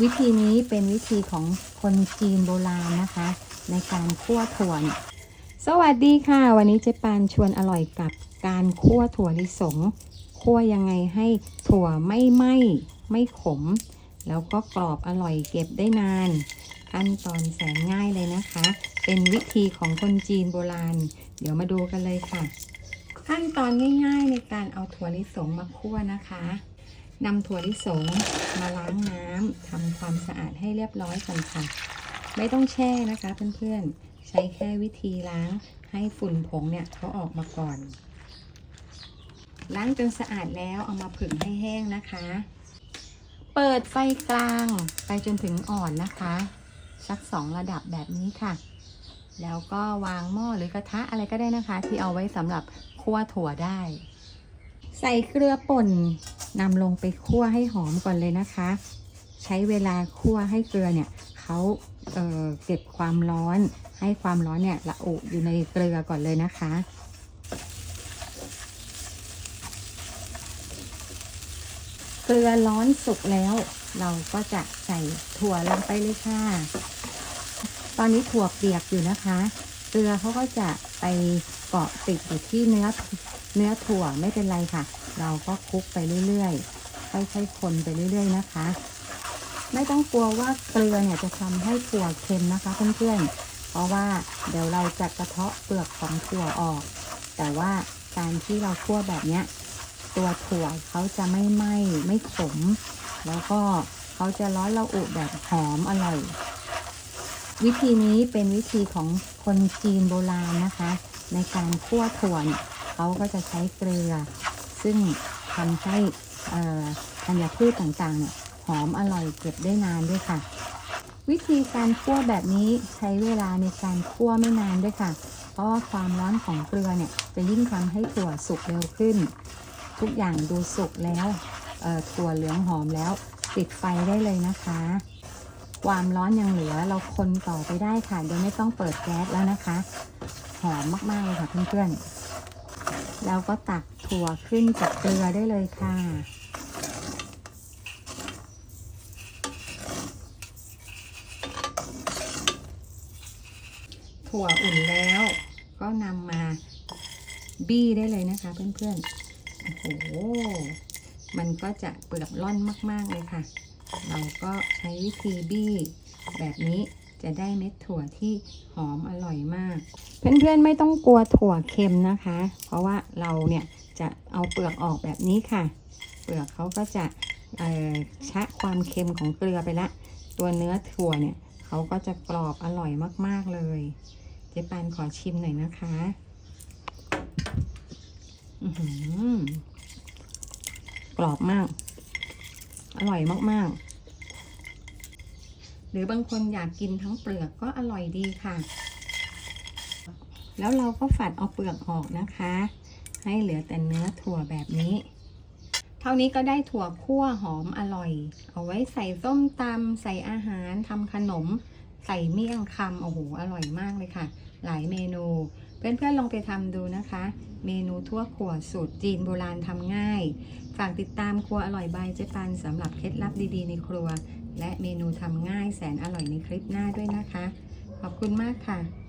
วิธีนี้เป็นวิธีของคนจีนโบราณนะคะ ในการคั่วถั่วเนี่ยสวัสดีค่ะ วันนี้เจ๊ปานชวนอร่อยกับการคั่วถั่วลิสงคั่วยังไงให้ถั่วไม่ไหม้ไม่ขม แล้วก็กรอบอร่อยเก็บได้นานขั้นตอนแสนง่ายเลยนะคะ เป็นวิธีของคนจีนโบราณ เดี๋ยวมาดูกันเลยค่ะ ขั้นตอนง่ายๆในการเอาถั่วลิสงมาคั่วนะคะ นำถั่วลิสงมาล้างน้ำทำความสะอาดให้เรียบร้อยก่อนค่ะ ไม่ต้องแช่นะคะเพื่อนๆ ใช้แค่วิธีล้างให้ฝุ่นผงเนี่ยเขาออกมาก่อน ล้างจนสะอาดแล้วเอามาผึ่งให้แห้งนะคะ เปิดไฟกลางไปจนถึงอ่อนนะคะ สักสองระดับแบบนี้ค่ะ แล้วก็วางหม้อหรือกระทะอะไรก็ได้นะคะ ที่เอาไว้สำหรับคั่วถั่วได้ ใส่เกลือป่นนำลงไปคั่วให้หอมก่อนเลยนะคะ ใช้เวลาคั่วให้เกลือเนี่ยเขาเเก็บความร้อนให้ความร้อนเนี่ยละอุอยู่ในเกลือก่อนเลยนะคะ เกลือร้อนสุกแล้ว เราก็จะใส่ถั่วลงไปเลยค่ะ ตอนนี้ถั่วเปียกอยู่นะคะ เกลือเขาก็จะไปเกาะติดอยู่ที่เนื้อ เนื้อถั่วไม่เป็นไรค่ะ เราก็คลุกไปเรื่อยๆค่อยๆคนไปเรื่อย ๆ นะคะ ไม่ต้องกลัวว่าเกลือเนี่ยจะทำให้ถั่วเค็มนะคะเพื่อนๆเพราะว่าเดี๋ยวเราจะกระเทาะเปลือกของถั่วออก แต่ว่าการที่เราคั่วแบบเนี้ยตัวถั่วเขาจะไม่ไหม้ไม่ขม แล้วก็เขาจะร้อนระอุแบบหอมอร่อย วิธีนี้เป็นวิธีของคนจีนโบราณนะคะ ในการคั่วถั่วเนี่ย เขาก็จะใช้เกลือ ซึ่งทำให้ธัญพืชต่างๆเนี่ยหอมอร่อยเก็บได้นานด้วยค่ะ วิธีการคั่วแบบนี้ใช้เวลาในการคั่วไม่นานด้วยค่ะ เพราะว่าความร้อนของเกลือเนี่ยจะยิ่งทำให้ถั่วสุกเร็วขึ้น ทุกอย่างดูสุกแล้วถั่วเหลืองหอมแล้วปิดไฟได้เลยนะคะ ความร้อนยังเหลือเราคนต่อไปได้ค่ะ โดยไม่ต้องเปิดแก๊สแล้วนะคะ หอมมาก ๆ เลยค่ะเพื่อนๆ แล้วก็ตักถั่วขึ้นจากเกลือได้เลยค่ะ ถั่วอุ่นแล้วก็นำมาบี้ได้เลยนะคะเพื่อนๆ โอ้โห มันก็จะเปลือกล่อนมาก ๆ เลยค่ะ เราก็ใช้วิธีบี้แบบนี้ จะได้เม็ดถั่วที่หอมอร่อยมาก เพื่อนๆไม่ต้องกลัวถั่วเค็มนะคะ เพราะว่าเราเนี่ยจะเอาเปลือกออกแบบนี้ค่ะ เปลือกเขาก็จะชะความเค็มของเกลือไปละ ตัวเนื้อถั่วเนี่ยเขาก็จะกรอบอร่อยมากๆเลย เจ๊ปานขอชิมหน่อยนะคะอือหือกรอบมาก อร่อยมากๆ หรือบางคนอยากกินทั้งเปลือกก็อร่อยดีค่ะ แล้วเราก็ฝัดเอาเปลือกออกนะคะ ให้เหลือแต่เนื้อถั่วแบบนี้ เท่านี้ก็ได้ถั่วคั่วหอมอร่อย เอาไว้ใส่ส้มตำใส่อาหารทำขนม ใส่เมี่ยงคำโอ้โหอร่อยมากเลยค่ะ หลายเมนู เพื่อนๆลองไปทำดูนะคะ เมนูทั่วขวดสูตรจีนโบราณทำง่าย ฝากติดตามครัวอร่อยบายเจ๊ปันสำหรับเคล็ดลับดีๆในครัว และเมนูทำง่ายแสนอร่อยในคลิปหน้าด้วยนะคะ ขอบคุณมากค่ะ